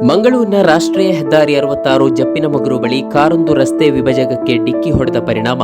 ಮಂಗಳೂರಿನ ರಾಷ್ಟ್ರೀಯ ಹೆದ್ದಾರಿ ಅರವತ್ತಾರು ಜಪ್ಪಿನಮಗುರು ಬಳಿ ಕಾರೊಂದು ರಸ್ತೆ ವಿಭಜಕಕ್ಕೆ ಡಿಕ್ಕಿ ಹೊಡೆದ ಪರಿಣಾಮ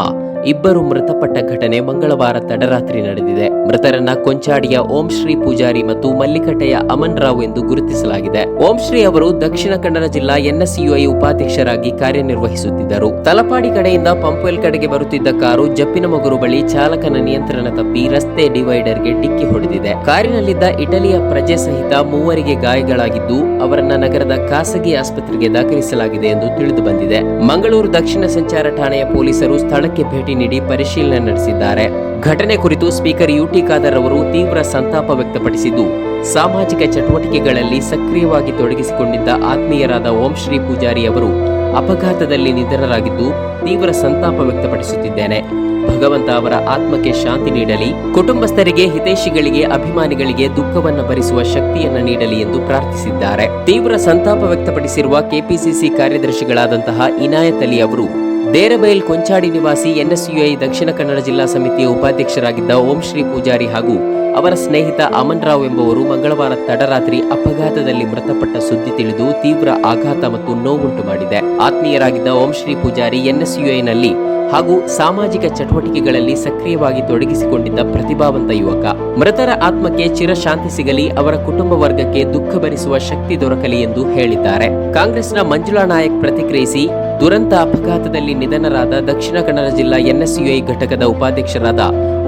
ಇಬ್ಬರು ಮೃತಪಟ್ಟ ಘಟನೆ ಮಂಗಳವಾರ ತಡರಾತ್ರಿ ನಡೆದಿದೆ. ಮೃತರನ್ನ ಕೊಂಚಾಡಿಯ ಓಂ ಶ್ರೀ ಪೂಜಾರಿ ಮತ್ತು ಮಲ್ಲಿಕಟ್ಟೆಯ ಅಮನ್ ರಾವ್ ಎಂದು ಗುರುತಿಸಲಾಗಿದೆ. ಓಂ ಶ್ರೀ ಅವರು ದಕ್ಷಿಣ ಕನ್ನಡ ಜಿಲ್ಲಾ ಎನ್ಎಸ್ಯುಐ ಉಪಾಧ್ಯಕ್ಷರಾಗಿ ಕಾರ್ಯನಿರ್ವಹಿಸುತ್ತಿದ್ದರು. ತಲಪಾಡಿ ಕಡೆಯಿಂದ ಪಂಪ್ವೆಲ್ ಕಡೆಗೆ ಬರುತ್ತಿದ್ದ ಕಾರು ಜಪ್ಪಿನಮಗುರು ಬಳಿ ಚಾಲಕನ ನಿಯಂತ್ರಣ ತಪ್ಪಿ ರಸ್ತೆ ಡಿವೈಡರ್ಗೆ ಡಿಕ್ಕಿ ಹೊಡೆದಿದೆ. ಕಾರಿನಲ್ಲಿದ್ದ ಇಟಲಿಯ ಪ್ರಜೆ ಸಹಿತ ಮೂವರಿಗೆ ಗಾಯಗಳಾಗಿದ್ದು, ಅವರನ್ನ ನಗರದ ಖಾಸಗಿ ಆಸ್ಪತ್ರೆಗೆ ದಾಖಲಿಸಲಾಗಿದೆ ಎಂದು ತಿಳಿದು ಬಂದಿದೆ. ಮಂಗಳೂರು ದಕ್ಷಿಣ ಸಂಚಾರ ಠಾಣೆಯ ಪೊಲೀಸರು ಸ್ಥಳಕ್ಕೆ ಭೇಟಿ ನೀಡಿ ಪರಿಶೀಲನೆ ನಡೆಸಿದ್ದಾರೆ. ಘಟನೆ ಕುರಿತು ಸ್ಪೀಕರ್ ಯುಟಿ ಖಾದರ್ ಅವರು ತೀವ್ರ ಸಂತಾಪ ವ್ಯಕ್ತಪಡಿಸಿದ್ದು ಸಾಮಾಜಿಕ ಚಟುವಟಿಕೆಗಳಲ್ಲಿ ಸಕ್ರಿಯವಾಗಿ ತೊಡಗಿಸಿಕೊಂಡಿದ್ದ ಆತ್ಮೀಯರಾದ ಓಂ ಶ್ರೀ ಪೂಜಾರಿ ಅವರು ಅಪಘಾತದಲ್ಲಿ ನಿಧನರಾಗಿದ್ದು ತೀವ್ರ ಸಂತಾಪ ವ್ಯಕ್ತಪಡಿಸುತ್ತಿದ್ದೇನೆ. ಭಗವಂತ ಅವರ ಆತ್ಮಕ್ಕೆ ಶಾಂತಿ ನೀಡಲಿ. ಕುಟುಂಬಸ್ಥರಿಗೆ, ಹಿತೈಷಿಗಳಿಗೆ, ಅಭಿಮಾನಿಗಳಿಗೆ ದುಃಖವನ್ನು ಭರಿಸುವ ಶಕ್ತಿಯನ್ನು ನೀಡಲಿ ಎಂದು ಪ್ರಾರ್ಥಿಸಿದ್ದಾರೆ. ತೀವ್ರ ಸಂತಾಪ ವ್ಯಕ್ತಪಡಿಸಿರುವ ಕೆಪಿಸಿಸಿ ಕಾರ್ಯದರ್ಶಿಗಳಾದಂತಹ ಇನಾಯತ್ ಅಲಿ ಅವರು ದೇರಬೈಲ್ ಕೊಂಚಾಡಿ ನಿವಾಸಿ ಎನ್ಎಸ್ಯುಐ ದಕ್ಷಿಣ ಕನ್ನಡ ಜಿಲ್ಲಾ ಸಮಿತಿಯ ಉಪಾಧ್ಯಕ್ಷರಾಗಿದ್ದ ಓಂ ಶ್ರೀ ಪೂಜಾರಿ ಹಾಗೂ ಅವರ ಸ್ನೇಹಿತ ಅಮನ್ ರಾವ್ ಎಂಬುವರು ಮಂಗಳವಾರ ತಡರಾತ್ರಿ ಅಪಘಾತದಲ್ಲಿ ಮೃತಪಟ್ಟ ಸುದ್ದಿ ತಿಳಿದು ತೀವ್ರ ಆಘಾತ ಮತ್ತು ನೋವುಂಟು ಮಾಡಿದೆ. ಆತ್ಮೀಯರಾಗಿದ್ದ ಓಂ ಶ್ರೀ ಪೂಜಾರಿ ಎನ್ಎಸ್ಯುಐನಲ್ಲಿ ಹಾಗೂ ಸಾಮಾಜಿಕ ಚಟುವಟಿಕೆಗಳಲ್ಲಿ ಸಕ್ರಿಯವಾಗಿ ತೊಡಗಿಸಿಕೊಂಡಿದ್ದ ಪ್ರತಿಭಾವಂತ ಯುವಕ. ಮೃತರ ಆತ್ಮಕ್ಕೆ ಚಿರಶಾಂತಿ ಸಿಗಲಿ, ಅವರ ಕುಟುಂಬ ವರ್ಗಕ್ಕೆ ದುಃಖ ಭರಿಸುವ ಶಕ್ತಿ ದೊರಕಲಿ ಎಂದು ಹೇಳಿದ್ದಾರೆ. ಕಾಂಗ್ರೆಸ್ನ ಮಂಜುಳಾ ನಾಯಕ್ ಪ್ರತಿಕ್ರಿಯಿಸಿ ದುರಂತ ಅಪಘಾತದಲ್ಲಿ ನಿಧನರಾದ ದಕ್ಷಿಣ ಕನ್ನಡ ಜಿಲ್ಲಾ ಎನ್ಎಸ್ಯುಐ ಘಟಕದ ಉಪಾಧ್ಯಕ್ಷರಾದ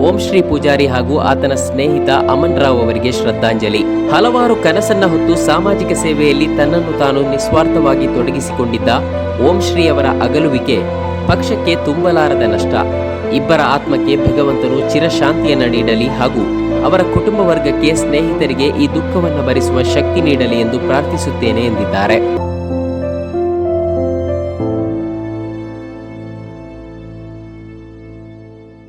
ಓಂ ಶ್ರೀ ಪೂಜಾರಿ ಹಾಗೂ ಆತನ ಸ್ನೇಹಿತ ಅಮನ್ ರಾವ್ ಅವರಿಗೆ ಶ್ರದ್ಧಾಂಜಲಿ. ಹಲವಾರು ಕನಸನ್ನ ಹೊತ್ತು ಸಾಮಾಜಿಕ ಸೇವೆಯಲ್ಲಿ ತನ್ನನ್ನು ತಾನು ನಿಸ್ವಾರ್ಥವಾಗಿ ತೊಡಗಿಸಿಕೊಂಡಿದ್ದ ಓಂ ಶ್ರೀ ಅವರ ಅಗಲುವಿಕೆ ಪಕ್ಷಕ್ಕೆ ತುಂಬಲಾರದ ನಷ್ಟ. ಇಬ್ಬರ ಆತ್ಮಕ್ಕೆ ಭಗವಂತನು ಚಿರಶಾಂತಿಯನ್ನ ನೀಡಲಿ ಹಾಗೂ ಅವರ ಕುಟುಂಬ ವರ್ಗಕ್ಕೆ ಸ್ನೇಹಿತರಿಗೆ ಈ ದುಃಖವನ್ನು ಭರಿಸುವ ಶಕ್ತಿ ನೀಡಲಿ ಎಂದು ಪ್ರಾರ್ಥಿಸುತ್ತೇನೆ ಎಂದಿದ್ದಾರೆ.